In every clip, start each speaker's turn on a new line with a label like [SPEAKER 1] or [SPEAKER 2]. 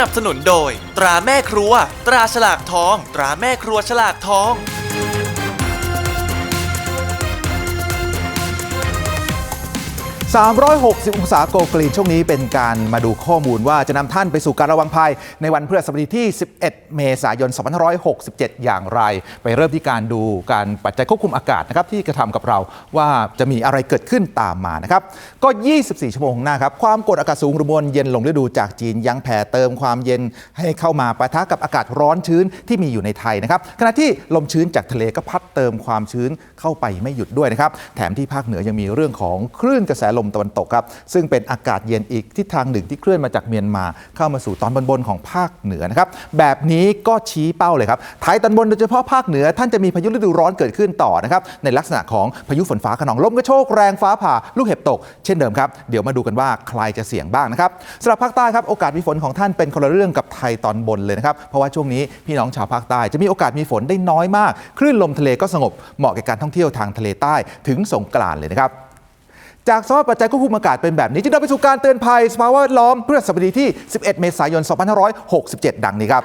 [SPEAKER 1] นับสนุนโดย ตราแม่ครัว ตราฉลากทอง ตราแม่ครัวฉลากทอง
[SPEAKER 2] 360 องศาโกกรีนช่วงนี้เป็นการมาดูข้อมูลว่าจะนำท่านไปสู่การระวังภัย ในวันพฤหัสบดีที่ 11 เมษายน 2567 อย่างไร ไปเริ่มที่การดูการปัจจัยควบคุมอากาศนะครับที่กระทำกับเราว่าจะมีอะไรเกิดขึ้นตามมานะครับ ก็ 24 ชั่วโมงข้างหน้าครับ ความกดอากาศสูงหรือมวลเย็นลงฤดูจากจีนยังแผ่เติมความเย็นให้เข้ามาปะทะกับอากาศร้อนชื้นที่มีอยู่ในไทยนะครับขณะที่ลมชื้นจากทะเลก็พัดเติมความชื้นเข้าไปไม่หยุดด้วยนะครับแถมที่ภาคเหนือยังมีเรื่องของคลื่นกระแสลมตะวันตกครับ ซึ่งเป็นอากาศเย็นอีกทิศทางหนึ่งที่เคลื่อนมาจากเมียนมาเข้ามาสู่ตอนบนๆของภาคเหนือนะครับแบบนี้ก็ชี้เป้าเลยครับไทยตอนบนโดยเฉพาะภาคเหนือ ท่านจะมีพายุฤดูร้อนเกิดขึ้นต่อนะครับในลักษณะของพายุฝนฟ้าขนองลมกระโชกแรงฟ้าผ่าลูกเห็บตก เช่นเดิมครับเดี๋ยวมาดูกันว่าใครจะเสี่ยงบ้างนะครับสำหรับภาคใต้ครับโอกาสมีฝนของท่านเป็นคนละเรื่องกับไทยตอนบนเลยนะครับเพราะว่าช่วงนี้พี่น้องชาวภาคใต้จะมีโอกาสมีฝนได้น้อยมาก คลื่นลมทะเลก็สงบเหมาะแก่การท่องเที่ยวทางทะเลใต้ถึงสงกรานเลยนะครับ จากสภาพปัจจัยควบคุมอากาศเป็นแบบนี้จึงนำไปสู่การเตือนภัยสภาวะแวดล้อมเพื่อสัปดีที่ 11 เมษายน 2567 ดังนี้ครับ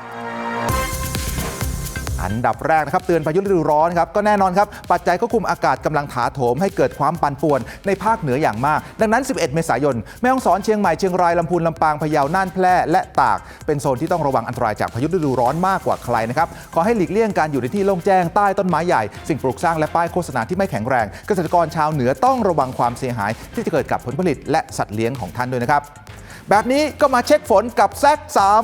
[SPEAKER 2] อันดับแรกนะครับเตือนพายุฤดูร้อนครับก็แน่นอนครับปัจจัยควบคุมอากาศกำลังถาโถมให้เกิดความปั่นป่วนในภาคเหนืออย่างมาก ดังนั้น 11 เมษายน แม่ฮ่องสอนเชียงใหม่เชียงรายลำพูนลำปางพะเยาน่านแพร่และตาก เป็นโซนที่ต้องระวังอันตรายจากพายุฤดูร้อนมากกว่าใครนะครับขอให้หลีกเลี่ยงการอยู่ในที่โล่งแจ้งใต้ต้นไม้ใหญ่ สิ่งปลูกสร้างและป้ายโฆษณาที่ไม่แข็งแรงเกษตรกรชาวเหนือต้องระวังความเสียหาย ที่จะเกิดกับผลผลิตและสัตว์เลี้ยงของท่านด้วยนะครับ แบบนี้ก็มาเช็คฝนกับแซก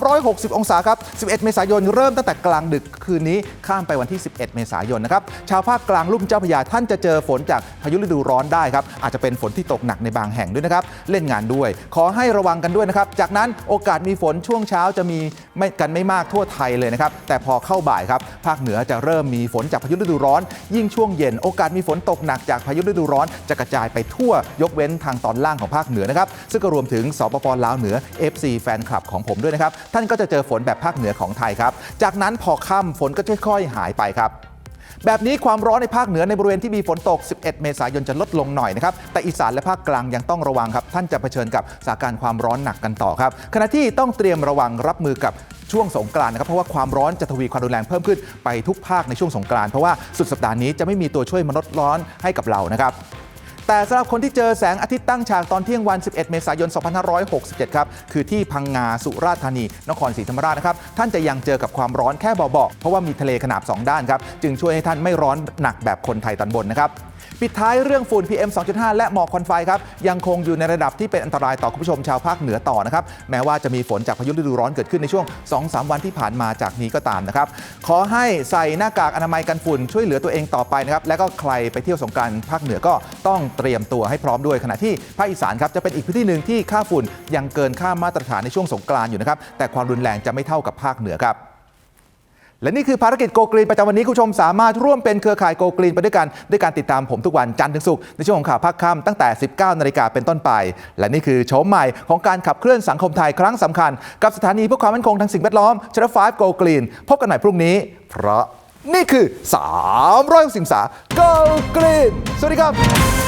[SPEAKER 2] 360 องศาครับ 11 เมษายนเริ่มตั้งแต่กลางดึกคืนนี้ข้ามไปวันที่ 11 เมษายนนะครับ ชาวภาคกลางลุ่มเจ้าพระยาท่านจะเจอฝนจากพายุฤดูร้อนได้ครับ อาจจะเป็นฝนที่ตกหนักในบางแห่งด้วยนะครับ เล่นงานด้วย ขอให้ระวังกันด้วยนะครับ จากนั้นโอกาสมีฝนช่วงเช้าจะมีไม่กันไม่มากทั่วไทยเลยนะครับ แต่พอเข้าบ่ายครับ ภาคเหนือจะเริ่มมีฝนจากพายุฤดูร้อน ยิ่งช่วงเย็นโอกาสมีฝนตกหนักจากพายุฤดูร้อนจะกระจายไปทั่วยกเว้นทางตอนล่างของภาคเหนือนะครับ ซึ่งก็รวมถึงสปปลาวเหนือ FC แฟนคลับของผมด้วยนะครับ ท่านก็จะเจอฝนแบบภาคเหนือของไทยครับ จากนั้นพอค่ำฝนก็ค่อยๆหายไปครับแบบนี้ความร้อนในภาคเหนือในบริเวณที่มีฝนตก 11 เมษายนจะลดลงหน่อยนะครับ แต่อีสานและภาคกลางยังต้องระวังครับ ท่านจะเผชิญกับสถานการณ์ความร้อนหนักกันต่อครับ ขณะที่ต้องเตรียมระวังรับมือกับช่วงสงกรานต์นะครับ เพราะว่าความร้อนจะทวีความรุนแรงเพิ่มขึ้นไปทุกภาคในช่วงสงกรานต์เพราะว่าสุดสัปดาห์นี้จะไม่มีตัวช่วยมนุษย์ร้อนให้กับเรานะครับ แต่สำหรับคนที่เจอแสงอาทิตย์ตั้งฉากตอนเที่ยงวัน 11 เมษายน 2567 ครับ คือที่พังงาสุราษฎร์ธานี นครศรีธรรมราชนะครับ ท่านจะยังเจอกับความร้อนแค่เบาๆ เพราะว่ามีทะเลขนาบ 2 ด้านครับ จึงช่วยให้ท่านไม่ร้อนหนักแบบคนไทยตอนบนนะครับปิดท้ายเรื่องฝุ่น PM 2.5 และหมอกควันไฟครับ ยังคงอยู่ในระดับที่เป็นอันตรายต่อคุณผู้ชมชาวภาคเหนือต่อนะครับ แม้ว่าจะมีฝนจากพายุฤดูร้อนเกิดขึ้นในช่วง 2-3 วันที่ผ่านมาจากนี้ก็ตามนะครับ ขอให้ใส่หน้ากากอนามัยกันฝุ่นช่วยเหลือตัวเองต่อไปนะครับ และก็ใครไปเที่ยวสงกานต์ภาคเหนือก็ต้องเตรียมตัวให้พร้อมด้วยขณะที่ภาคอีสานครับจะเป็นอีกพื้นที่หนึ่งที่ค่าฝุ่นยังเกินค่ามาตรฐานในช่วงสงกรานต์อยู่นะครับแต่ความรุนแรงจะไม่เท่ากับภาคเหนือครับและนี่คือภารกิจโกกรีนประจำวันนี้คุณผู้ชมสามารถร่วมเป็นเครือข่ายโกกรีนไปด้วยกัน ด้วยการติดตามผมทุกวันจันทร์ถึงศุกร์ในช่วงของข่าวภาคค่ำตั้งแต่ 19 นาฬิกาเป็นต้นไป และนี่คือโฉมใหม่ของการขับเคลื่อนสังคมไทยครั้งสำคัญ กับสถานีเพื่อความมั่นคงทางสิ่งแวดล้อมชนะฟ้าโกกรีนพบกันใหม่พรุ่งนี้ เพราะนี่คือ300องศาโกกรีนสวัสดีครับ